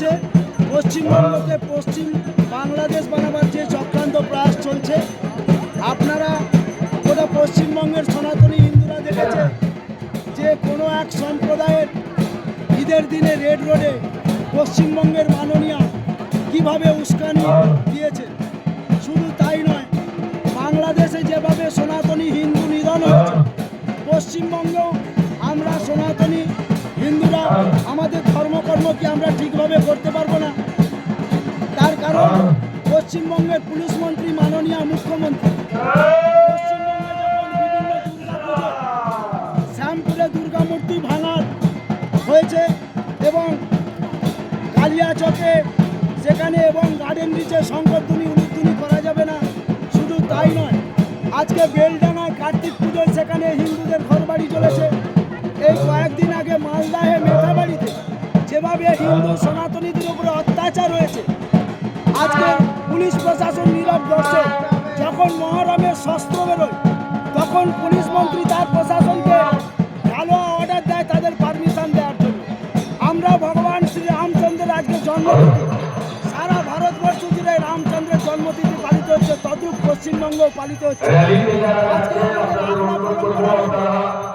চলছে। পশ্চিমবঙ্গকে পশ্চিম বাংলাদেশ বানাবার যে চক্রান্ত প্রয়াস চলছে, আপনারা গোটা পশ্চিমবঙ্গের সনাতনী হিন্দুরা দেখেছে যে কোনো এক সম্প্রদায়ের ঈদের দিনে রেড রোডে পশ্চিমবঙ্গের মাননীয়া কীভাবে উস্কানি দিয়েছে? শুধু তাই নয়, বাংলাদেশে যেভাবে সনাতনী হিন্দু নিধন হয়েছে, পশ্চিমবঙ্গেও আমরা সনাতনী হিন্দুরা পশ্চিমবঙ্গের পুলিশ মন্ত্রী, মাননীয় মুখ্যমন্ত্রী। শ্যামপুরে দুর্গামূর্তি ভাঙার হয়েছে এবং কালিয়াচকে সেখানে এবং গার্ডেন রিচে শঙ্করধ্বনি উলুধ্বনি করা যাবে না, শুধু তাই নয়, আজকে বেলডাঙায় কার্তিক পুজোয় সেখানে হিন্দুদের ঘরবাড়ি চলেছে। এই কয়েকদিন আগে মালদাহে মেথাবাড়িতে যেভাবে হিন্দু সনাতনীদের উপরে অত্যাচার হয়েছে, আজকে পুলিশ প্রশাসন নীরব দর্শক যখন মহরমের শস্ত্র বেরোয়, তখন পুলিশ মন্ত্রী তার প্রশাসনকে ভালো অর্ডার দেয় তাদের পারমিশন দেওয়ার জন্য। আমরা ভগবান শ্রী রামচন্দ্রের আজকে জন্মতিথি। সারা ভারতবর্ষ জুড়ে রামচন্দ্রের জন্মতিথি পালিত হচ্ছে, তদ্রুপ পশ্চিমবঙ্গ পালিত হচ্ছে।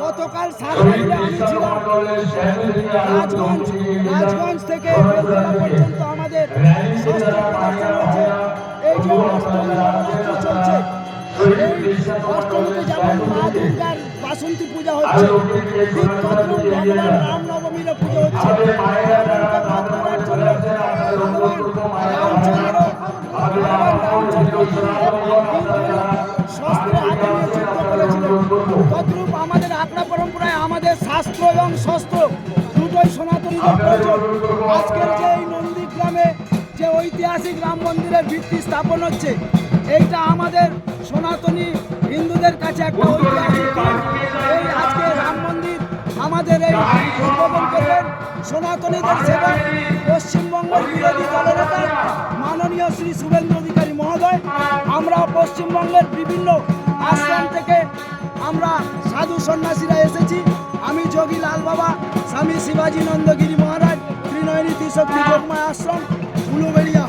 গতকাল আমি ছিলাম। রাজগঞ্জ রাজগঞ্জ থেকে পর্যন্ত আমাদের বাসন্তী পূজা হচ্ছে ঠিক তদ্রুপ ভগবান রামনবমীর পুজো হচ্ছে ভগবান রামচন্দ্র ভগবান আমাদের আখড়া পরম্পরায় আমাদের শাস্ত্র এবং শস্ত্র, দুটোই সনাতনীদের প্রয়োজন আজকের যে যে ঐতিহাসিক রাম মন্দিরের ভিত্তি স্থাপন হচ্ছে, এইটা আমাদের সনাতনী হিন্দুদের কাছে একটা ঐতিহাসিক এই আজকে রাম মন্দির আমাদের এই উদ্বোধন করবেন সনাতনীদের সেবক পশ্চিমবঙ্গের বিরোধী দলনেতা মাননীয় শ্রী শুভেন্দু অধিকারী মহোদয়, আমরা পশ্চিমবঙ্গের বিভিন্ন আশ্রম থেকে আমরা সাধু সন্ন্যাসীরা এসেছি। আমি যোগী লাল বাবা, স্বামী শিবাজী নন্দগিরি মহারাজ, ত্রিনয়নী ত্রিশক্তি যোগমায় আশ্রম Blue venía